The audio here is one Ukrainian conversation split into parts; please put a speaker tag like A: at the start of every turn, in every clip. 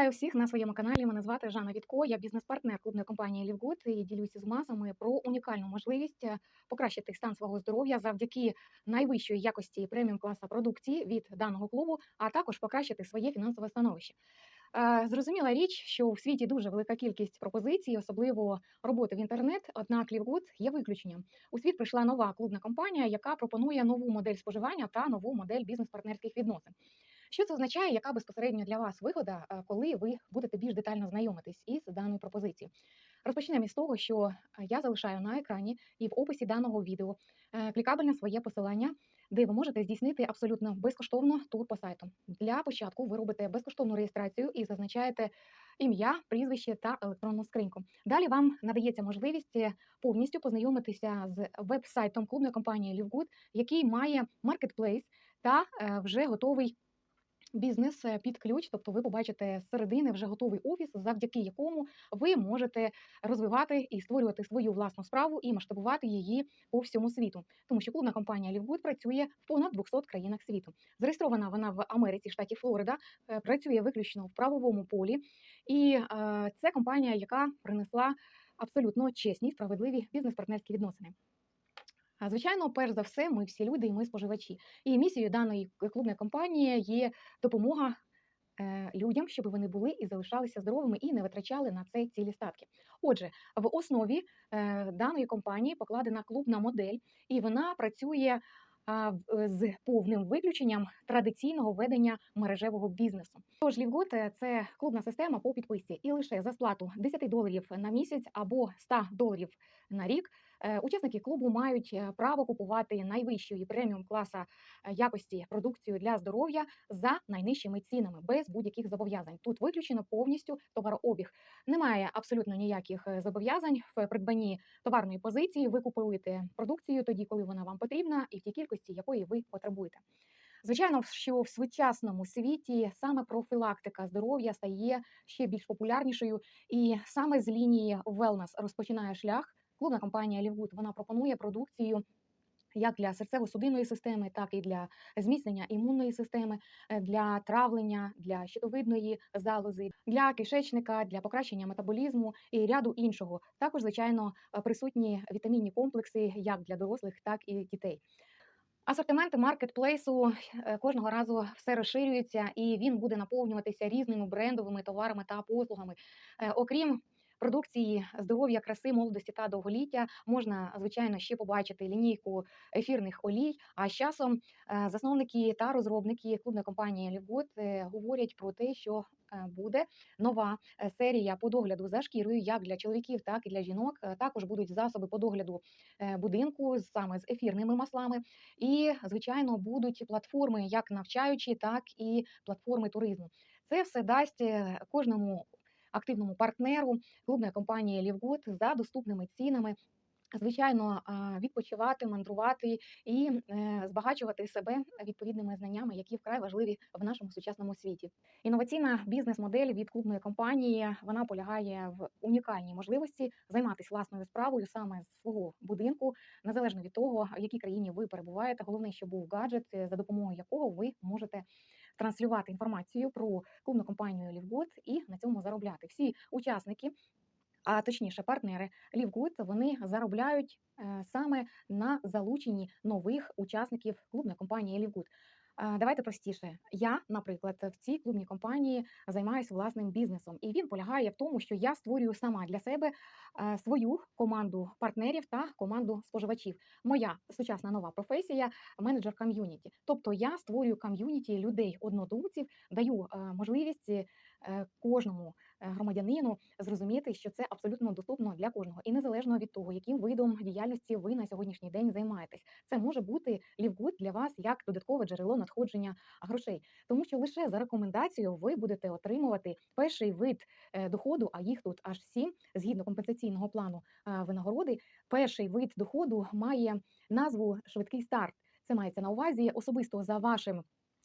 A: Вітаю всіх на своєму каналі. Мене звати Жанна Вітко. Я бізнес-партнер клубної компанії Лівгуд і ділюся з масами про унікальну можливість е, покращити стан свого здоров'я завдяки найвищої якості преміум класа продукції від даного клубу, а також покращити своє фінансове становище. Е, Зрозуміла річ, що в світі дуже велика кількість пропозицій, особливо роботи в інтернет. Однак Лівгуд є виключенням. У світ прийшла нова клубна компанія, яка пропонує нову модель споживання та нову модель бізнес-партнерських відносин. Що це означає, яка безпосередньо для вас вигода, е, коли ви будете більш детально знайомитись із даною пропозицією? Розпочнемо із того, що е, я залишаю на екрані і в описі даного відео е, клікабельне своє посилання, де ви можете здійснити абсолютно безкоштовно тур по сайту. Для початку ви робите безкоштовну реєстрацію і зазначаєте ім'я, прізвище та електронну скриньку. Далі вам надається можливість повністю познайомитися з веб-сайтом клубної компанії Лівгуд, який має маркетплейс та вже готовий бізнес е, під ключ, тобто ви побачите з середини вже готовий офіс, завдяки якому ви можете розвивати і створювати свою власну справу і масштабувати її по всьому світу. Тому що клубна компанія Лівгуд працює в понад 200 країнах світу. Зареєстрована вона в Америці, штаті Флорида, е, працює виключно в правовому полі, і е, це компанія, яка принесла абсолютно чесні, справедливі бізнес-партнерські відносини. Звичайно, перш за все, ми всі люди і ми споживачі. І місією даної клубної компанії є допомога е, людям, щоб вони були і залишалися здоровими і не витрачали на це цілі статки. Отже, в основі е, даної компанії покладена клубна модель, і вона працює. е, З повним виключенням традиційного ведення мережевого бізнесу. Тож Лівгуд – це клубна система по підписці, і лише за сплату 10 доларів на місяць або 100 доларів на рік Учасники клубу мають е, право купувати найвищої преміум класа е, якості продукцію для здоров'я за найнижчими цінами без будь-яких зобов'язань. Тут виключено повністю товарообіг. Немає абсолютно ніяких е, зобов'язань в придбанні товарної позиції. Ви купуєте продукцію тоді, коли вона вам потрібна, і в тій кількості, якої ви потребуєте. Звичайно, що в сучасному світі саме профілактика здоров'я стає ще більш популярнішою, і саме з лінії wellness розпочинає шлях клубна компанія Лівгуд. Вона пропонує продукцію. Як для серцево-судинної системи, так і для зміцнення імунної системи, е, для травлення, для щитовидної залози, для кишечника, для покращення метаболізму і ряду іншого. Також, звичайно, е, присутні вітамінні комплекси як для дорослих, так і дітей. Асортимент маркетплейсу е, кожного разу все розширюється, і він буде наповнюватися різними брендовими товарами та послугами. Окрім продукції здоров'я, краси, молодості та довголіття, можна звичайно ще побачити лінійку ефірних олій. А з часом е, засновники та розробники клубної компанії Лівгуд говорять про те, що е, буде нова е, серія по догляду за шкірою, як для чоловіків, так і для жінок. Е, Також будуть засоби по догляду е, будинку саме з ефірними маслами. І, звичайно, будуть платформи як навчаючі, так і платформи туризму. Це все дасть е, кожному активному партнеру клубної компанії Лівгуд за доступними цінами. Звичайно, відпочивати, мандрувати і е, збагачувати себе відповідними знаннями, які вкрай важливі в нашому сучасному світі. Інноваційна бізнес-модель від клубної компанії вона полягає в унікальній можливості займатися власною справою саме з свого будинку, незалежно від того, в якій країні ви перебуваєте. Головне, щоб був гаджет, за допомогою якого ви можете транслювати інформацію про клубну компанію Лівгуд і на цьому заробляти. Всі учасники. А точніше, партнери Лівгуд вони заробляють е, саме на залученні нових учасників клубної компанії Лівгуд. Давайте простіше. Я, наприклад, в цій клубній компанії займаюся власним бізнесом, і він полягає в тому, що я створюю сама для себе е, свою команду партнерів та команду споживачів. Моя сучасна нова професія менеджер ком'юніті. Тобто я створюю ком'юніті людей однодумців, даю е, можливість кожному е, громадянину зрозуміти, що це абсолютно доступно для кожного, і незалежно від того, яким видом діяльності ви на сьогоднішній день займаєтесь. Це може бути лівгуд для вас як додаткове джерело надходження грошей, тому що лише за рекомендацією ви будете отримувати перший вид е, доходу, а їх тут аж сім згідно компенсаційного плану е, винагороди. Перший вид доходу має назву швидкий старт. Це мається на увазі особисто за вашим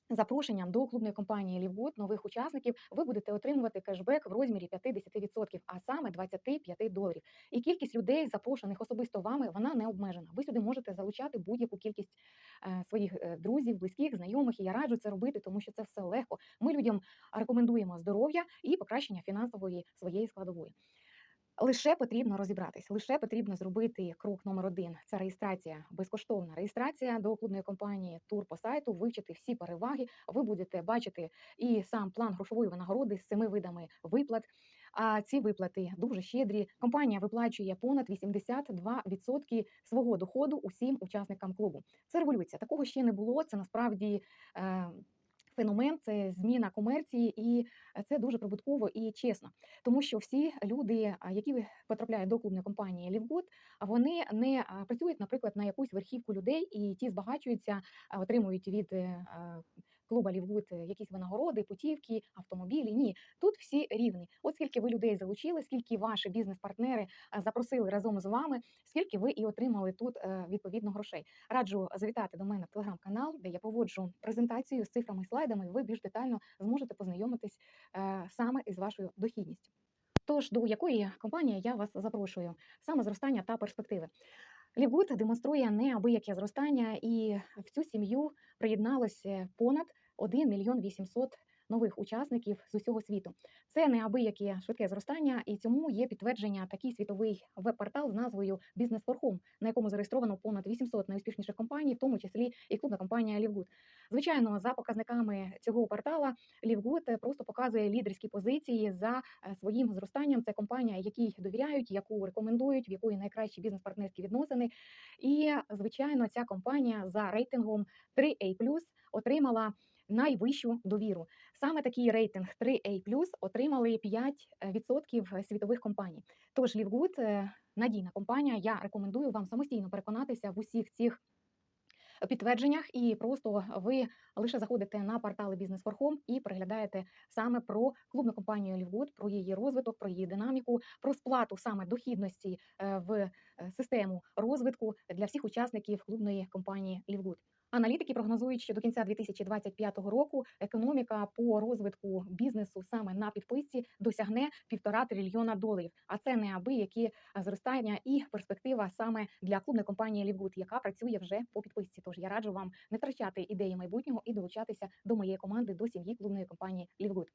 A: запрошенням до клубної компанії Лівгуд нових учасників ви будете отримувати кешбек в розмірі 50%, а саме 25 доларів. І кількість людей, запрошених особисто вами, вона не обмежена. Ви сюди можете залучати будь-яку кількість е, своїх е, друзів, близьких, знайомих. І я раджу це робити, тому що це все легко. Ми людям рекомендуємо здоров'я і покращення фінансової своєї складової. Лише потрібно розібратись, лише потрібно зробити крок номер один. Це реєстрація, безкоштовна реєстрація до клубної компанії тур по сайту, вивчити всі переваги. Ви будете бачити і сам план грошової винагороди з цими видами виплат. А ці виплати дуже щедрі. Компанія виплачує понад 82% свого доходу усім учасникам клубу. Це революція. Такого ще не було. Це насправді. Е, Феномен це зміна комерції, і це дуже прибутково і чесно, тому що всі люди, які потрапляють до клубної компанії Лівгуд, вони не працюють, наприклад, на якусь верхівку людей, і ті збагачуються, отримують від е, клуба Лівгуд е, якісь винагороди, путівки, автомобілі. Ні, тут всі рівні. От скільки ви людей залучили, скільки ваші бізнес-партнери запросили разом з вами, скільки ви і отримали тут е, відповідно грошей. Раджу завітати до мене в телеграм-канал, де я поводжу презентацію з цифрами і слайдами. Ви більш детально зможете познайомитись е, саме із вашою дохідністю. Тож до якої компанії я вас запрошую? Саме зростання та перспективи. Лівгуд демонструє неабияке зростання, і в цю сім'ю приєдналося понад 1 мільйон 800 нових учасників з усього світу. Це неабияке швидке зростання, і цьому є підтвердження такий світовий веб-портал з назвою for Home, на якому зареєстровано понад 800 найуспішніших компаній, в тому числі і клубна компанія Лівгуд. Звичайно, за показниками цього портала Лівгуд просто показує лідерські позиції за е, своїм зростанням. Це компанія, якій довіряють, яку рекомендують, в якої найкращі бізнес-партнерські відносини. І звичайно, ця компанія за рейтингом 3A+, отримала найвищу довіру. Саме такий рейтинг 3A+, отримали 5% світових компаній. Тож Лівгуд е, надійна компанія. Я рекомендую вам самостійно переконатися в усіх цих підтвердженнях, і просто ви лише заходите на портали for Home і переглядаєте саме про клубну компанію Лівгуд, про її розвиток, про її динаміку, про сплату саме дохідності е, в е, систему розвитку для всіх учасників клубної компанії Лівгуд. Аналітики прогнозують, що до кінця 2025 року економіка по розвитку бізнесу саме на підписці досягне півтора трильйона доларів. А це неабиякі зростання і перспектива саме для клубної компанії Лівгуд, яка працює вже по підписці. Тож я раджу вам не втрачати ідеї майбутнього і долучатися до моєї команди до сім'ї клубної компанії Лівгуд.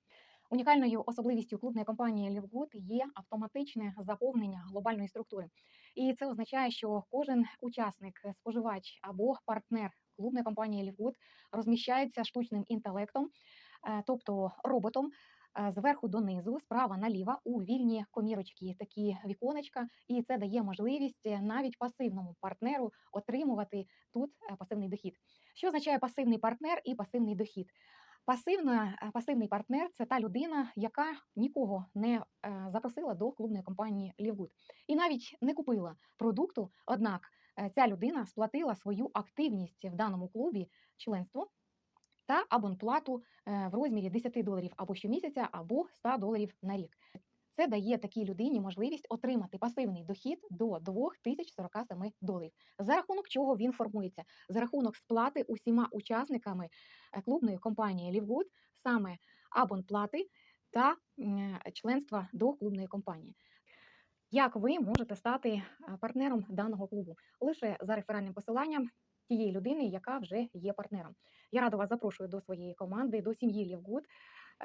A: Унікальною особливістю клубної компанії Лівгуд є автоматичне заповнення глобальної структури, і це означає, що кожен учасник, споживач або партнер клубної компанії Лівгуд розміщається штучним інтелектом, е, тобто роботом. Зверху донизу, справа наліво у вільні комірочки, такі віконечка, і це дає можливість е, навіть пасивному партнеру отримувати тут е, пасивний дохід. Що означає пасивний партнер і пасивний дохід? Пасивна, е, пасивний партнер це та людина, яка нікого не запросила до клубної компанії Лівгуд і навіть не купила продукту. Однак ця людина сплатила свою активність в даному клубі членство та абонплату е, в розмірі 10 доларів або щомісяця, або 100 доларів на рік. Це дає такій людині можливість отримати пасивний дохід до 2047 доларів. За рахунок чого він формується? За рахунок сплати усіма учасниками е, клубної компанії Лівгуд саме абонплати та членства до клубної компанії. Як ви можете стати партнером даного клубу? Лише за реферальним посиланням тієї людини, яка вже є партнером. Я радо вас запрошую до своєї команди, до сім'ї Лівгуд.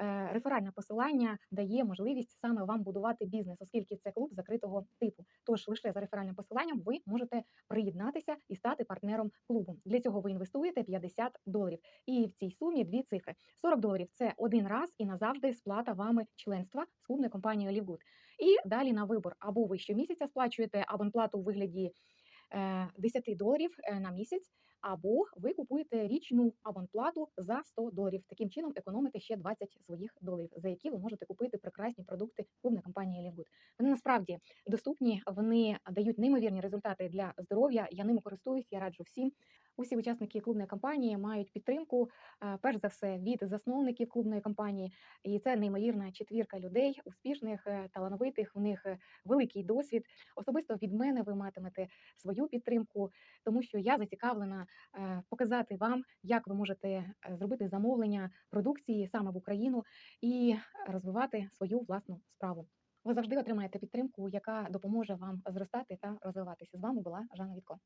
A: Е, Реферальне посилання дає можливість саме вам будувати бізнес, оскільки це клуб закритого типу. Тож лише за реферальним посиланням ви можете приєднатися і стати партнером клубу. Для цього ви інвестуєте 50 доларів. І в цій сумі дві цифри: 40 доларів це один раз і назавжди сплата вами членства з клубною компанією Лівгуд. І далі на вибор або ви щомісяця сплачуєте абонплату у вигляді е, 10 доларів е, на місяць, або ви купуєте річну абонплату за 100 доларів. Таким чином економите ще 20 своїх доларів, за які ви можете купити прекрасні продукти клубної компанії Лівгуд. Вони насправді доступні, вони дають неймовірні результати для здоров'я. Я ними користуюсь, я раджу всім. Усі учасники клубної компанії мають підтримку, е, перш за все, від засновників клубної компанії. І це неймовірна четвірка людей, успішних, е, талановитих. В них е, великий досвід. Особисто від мене ви матимете свою підтримку, тому що я зацікавлена показати вам, як ви можете зробити замовлення продукції саме в Україну і розвивати свою власну справу. Ви завжди отримаєте підтримку, яка допоможе вам зростати та розвиватися. З вами була Жанна Вітко.